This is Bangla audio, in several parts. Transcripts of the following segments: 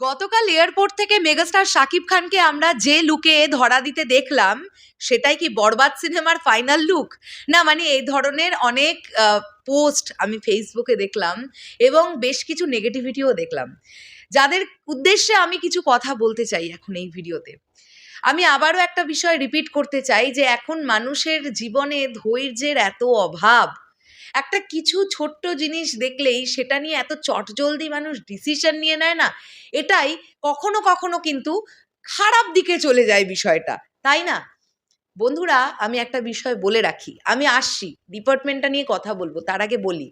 গতকাল এয়ারপোর্ট থেকে মেগাস্টার শাকিব খানকে আমরা যে লুকে ধরা দিতে দেখলাম, সেটাই কি বরবাদ সিনেমার ফাইনাল লুক না মানে এই ধরনের অনেক পোস্ট আমি ফেসবুকে দেখলাম এবং বেশ কিছু নেগেটিভিটিও দেখলাম। যাদের উদ্দেশ্যে আমি কিছু কথা বলতে চাই এখন এই ভিডিওতে। আমি আবারও একটা বিষয় রিপিট করতে চাই যে এখন মানুষের জীবনে ধৈর্যের এত অভাব একটা কিছু ছোট্ট জিনিস দেখলেই সেটা নিয়ে এত চটজলদি মানুষ ডিসিশন নিয়ে নেয় না, এটাই কখনো কখনো কিন্তু খারাপ দিকে চলে যায় বিষয়টা, তাই না? বন্ধুরা, আমি একটা বিষয় বলে রাখি, আমি আসছি ডিপার্টমেন্টটা নিয়ে কথা বলব, তার আগে বলি,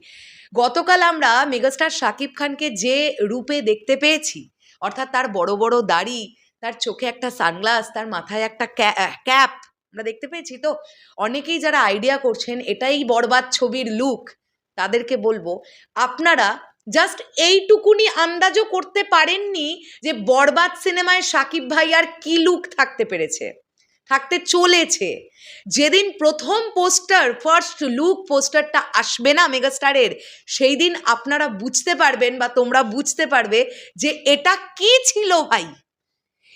গতকাল আমরা মেগাস্টার শাকিব খানকে যে রূপে দেখতে পেয়েছি, অর্থাৎ তার বড় বড় দাড়ি, তার চোখে একটা সানগ্লাস তার মাথায় একটা ক্যাপ আমরা দেখতে পেয়েছি। তো অনেকেই যারা আইডিয়া করছেন, এটাই বরবাদ ছবির লুক তাদেরকে বলব, আপনারা জাস্ট এইটুকুনি আন্দাজও করতে পারেননি যে বরবাদ সিনেমায় সাকিব ভাই আর কি লুক থাকতে পেরেছে, থাকতে চলেছে। যেদিন প্রথম পোস্টার ফার্স্ট লুক পোস্টারটা আসবে না মেগাস্টারের সেই দিন আপনারা বুঝতে পারবেন বা তোমরা বুঝতে পারবে যে এটা কি ছিল ভাই।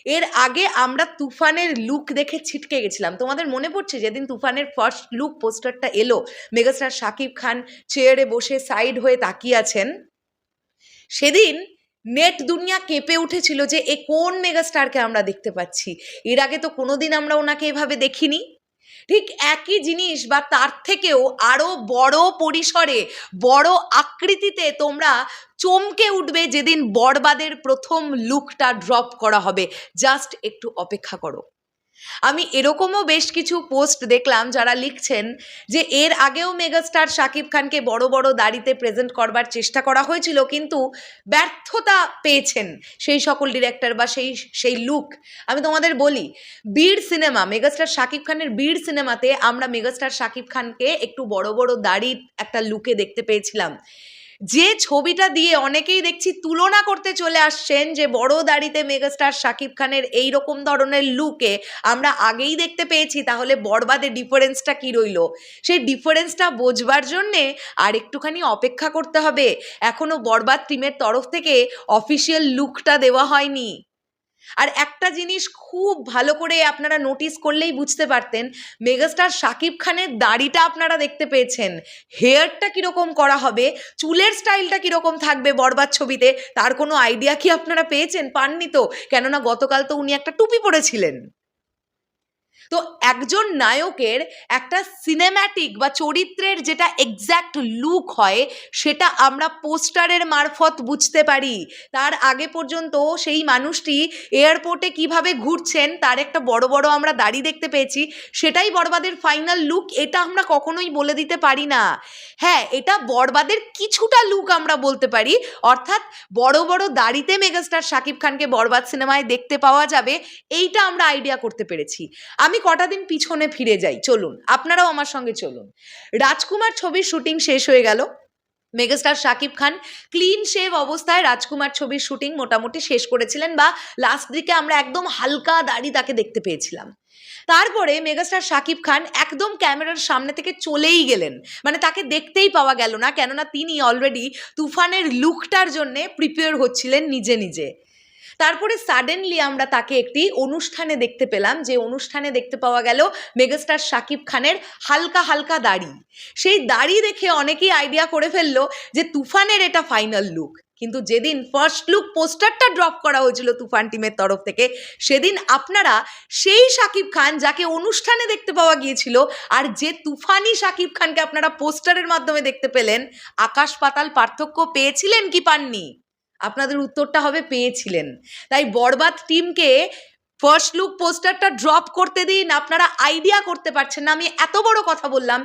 এর আগে আমরা তুফানের লুক দেখে ছিটকে গেছিলাম। তোমাদের মনে পড়ছে যেদিন তুফানের ফার্স্ট লুক পোস্টারটা এলো, মেগাস্টার শাকিব খান চেয়ারে বসে সাইড হয়ে তাকিয়ে আছেন? সেদিন নেট দুনিয়া কেঁপে উঠেছিল যে এ কোন মেগাস্টারকে আমরা দেখতে পাচ্ছি? এর আগে তো কোনোদিন আমরা ওনাকে এভাবে দেখিনি। ঠিক একই জিনিস বা তার থেকেও আরও বড় পরিসরে, বড় আকৃতিতে তোমরা চমকে উঠবে যেদিন বরবাদের প্রথম লুকটা ড্রপ করা হবে। জাস্ট একটু অপেক্ষা করো। আমি এরকমও বেশ কিছু পোস্ট দেখলাম যারা লিখছেন যে এর আগেও মেগাস্টার শাকিব খানকে বড় বড় দাড়িতে প্রেজেন্ট করবার চেষ্টা করা হয়েছিল, কিন্তু ব্যর্থতা পেয়েছেন সেই সকল ডিরেক্টর বা সেই সেই লুক আমি তোমাদের বলি, বীর সিনেমা মেগাস্টার শাকিব খানের বীর সিনেমাতে আমরা মেগাস্টার শাকিব খানকে একটু বড় বড় দাড়ির একটা লুকে দেখতে পেয়েছিলাম। যে ছবিটা দিয়ে অনেকেই দেখছি তুলনা করতে চলে আসছেন যে বড় দাড়িতে মেগাস্টার শাকিব খানের এই রকম ধরনের লুকে আমরা আগেই দেখতে পেয়েছি, তাহলে বরবাদে ডিফারেন্সটা কি রইল? সেই ডিফারেন্সটা বোঝবার জন্যে আর একটুখানি অপেক্ষা করতে হবে। এখনও বরবাদ টিমের তরফ থেকে অফিসিয়াল লুকটা দেওয়া হয়নি। আর একটা জিনিস খুব ভালো করে আপনারা নোটিস করলেই বুঝতে পারতেন, মেগাস্টার শাকিব খানের দাড়িটা আপনারা দেখতে পেয়েছেন। হেয়ারটা কীরকম করা হবে, চুলের স্টাইলটা কীরকম থাকবে বরবাদ ছবিতে, তার কোনো আইডিয়া কি আপনারা পেয়েছেন? পাননি তো? কেননা গতকাল তো উনি একটা টুপি পরেছিলেন। তো একজন নায়কের একটা সিনেম্যাটিক বা চরিত্রের যেটা এক্স্যাক্ট লুক হয়, সেটা আমরা পোস্টারের মারফত বুঝতে পারি। তার আগে পর্যন্ত সেই মানুষটি এয়ারপোর্টে কীভাবে ঘুরছেন, তার একটা বড় বড় আমরা দাড়ি দেখতে পেয়েছি, সেটাই বরবাদের ফাইনাল লুক এটা আমরা কখনোই বলে দিতে পারি না। হ্যাঁ এটা বরবাদের কিছুটা লুক আমরা বলতে পারি, অর্থাৎ বড় বড় দাড়িতে মেগাস্টার শাকিব খানকে বরবাদ সিনেমায় দেখতে পাওয়া যাবে, এইটা আমরা আইডিয়া করতে পেরেছি। আমি কটা দিন পিছনে ফিরে যাই, চলুন, আপনারাও আমার সঙ্গে চলুন। রাজকুমার ছবির শুটিং শেষ হয়ে গেল। Megastar Shakib Khan clean shave অবস্থায় রাজকুমার ছবির শুটিং মোটামুটি শেষ করেছিলেন বা লাস্ট দিকে আমরা একদম হালকা দাড়ি তাকে দেখতে পেয়েছিলাম। তারপরে মেগাস্টার শাকিব খান একদম ক্যামেরার সামনে থেকে চলেই গেলেন। মানে তাকে দেখতেই পাওয়া গেল না, কেননা তিনি অলরেডি তুফানের লুকটার জন্যে প্রিপেয়ার হচ্ছিলেন নিজে নিজে। তারপরে সাডেনলি আমরা তাকে একটি অনুষ্ঠানে দেখতে পেলাম, যে অনুষ্ঠানে দেখতে পাওয়া গেল মেগাস্টার শাকিব খানের হালকা হালকা দাড়ি। সেই দাড়ি দেখে অনেকেই আইডিয়া করে ফেলল যে তুফানের এটা ফাইনাল লুক কিন্তু যেদিন ফার্স্ট লুক পোস্টারটা ড্রপ করা হয়েছিল তুফান টিমের তরফ থেকে, সেদিন আপনারা সেই শাকিব খান যাকে অনুষ্ঠানে দেখতে পাওয়া গিয়েছিল আর যে তুফানি শাকিব খানকে আপনারা পোস্টারের মাধ্যমে দেখতে পেলেন, আকাশ পাতাল পার্থক্য পেয়েছিলেন কি পাননি? আপনাদের উত্তরটা হবে পেয়েছিলেন। তাই বরবাদ টিমকে ফার্স্ট লুক পোস্টারটা ড্রপ করতে দিন, আপনারা আইডিয়া করতে পারছেন না। আমি এত বড় কথা বললাম,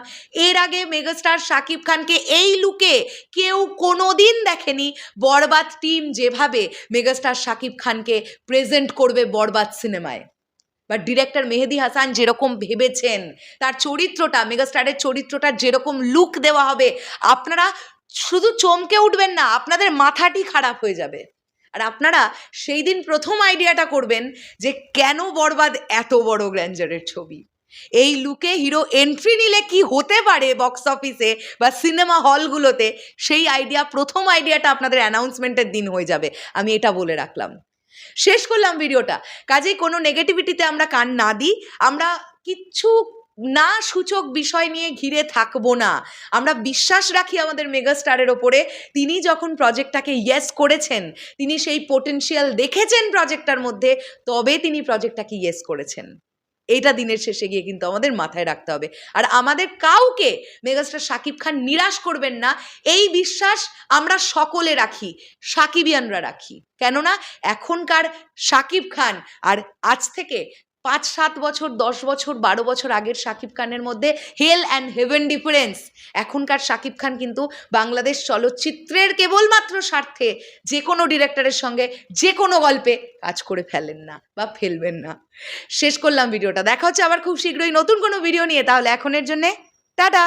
এর আগে মেগাস্টার শাকিব খানকে এই লুকে কেউ কোনো দিন দেখেনি। বরবাদ টিম যেভাবে মেগাস্টার শাকিব খানকে প্রেজেন্ট করবে বরবাদ সিনেমায় বা ডিরেক্টর মেহেদি হাসান যেরকম ভেবেছেন, তার চরিত্রটা মেগাস্টারের চরিত্রটা যেরকম লুক দেওয়া হবে, আপনারা শুধু চমকে উঠবেন না, আপনাদের মাথাটি খারাপ হয়ে যাবে। আর আপনারা সেই দিন প্রথম আইডিয়াটা করবেন যে কেন বরবাদ এত বড় গ্র্যান্ডারের ছবি? এই লুকে হিরো এন্ট্রি নিলে কি হতে পারে বক্স অফিসে বা সিনেমা হলগুলোতে সেই আইডিয়া প্রথম আইডিয়াটা আপনাদের অ্যানাউন্সমেন্টের দিন হয়ে যাবে। আমি এটা বলে রাখলাম। শেষ করলাম ভিডিওটা কাজেই কোনো নেগেটিভিটিতে আমরা কান না দিই। আমরা কিচ্ছু না সূচক বিষয় নিয়ে ঘিরে থাকব না। আমরা বিশ্বাস রাখি আমাদের মেগাস্টারের ওপরে। তিনি যখন প্রজেক্টটাকে ইয়েস করেছেন, তিনি সেই পোটেনশিয়াল দেখেছেন প্রজেক্টটার মধ্যে, তবে তিনি প্রজেক্টটাকে ইয়েস করেছেন। এইটা দিনের শেষে গিয়ে কিন্তু আমাদের মাথায় রাখতে হবে। আর আমাদের কাউকে মেগাস্টার শাকিব খান নিরাশ করবেন না, এই বিশ্বাস আমরা সকলে রাখি, সাকিবিয়ানরা রাখি। কেননা এখনকার সাকিব খান আর আজ থেকে পাঁচ সাত বছর, দশ বছর, বারো বছর আগের শাকিব খানের মধ্যে হেল অ্যান্ড হেভেন ডিফারেন্স। এখনকার শাকিব খান কিন্তু বাংলাদেশ চলচ্চিত্রের কেবলমাত্র স্বার্থে যে কোনো ডিরেক্টরের সঙ্গে যে কোনো গল্পে কাজ করে ফেলেন না বা ফেলবেন না। শেষ করলাম ভিডিওটা। দেখা হচ্ছে আবার খুব শীঘ্রই নতুন কোনো ভিডিও নিয়ে। তাহলে এখনের জন্যে টাটা!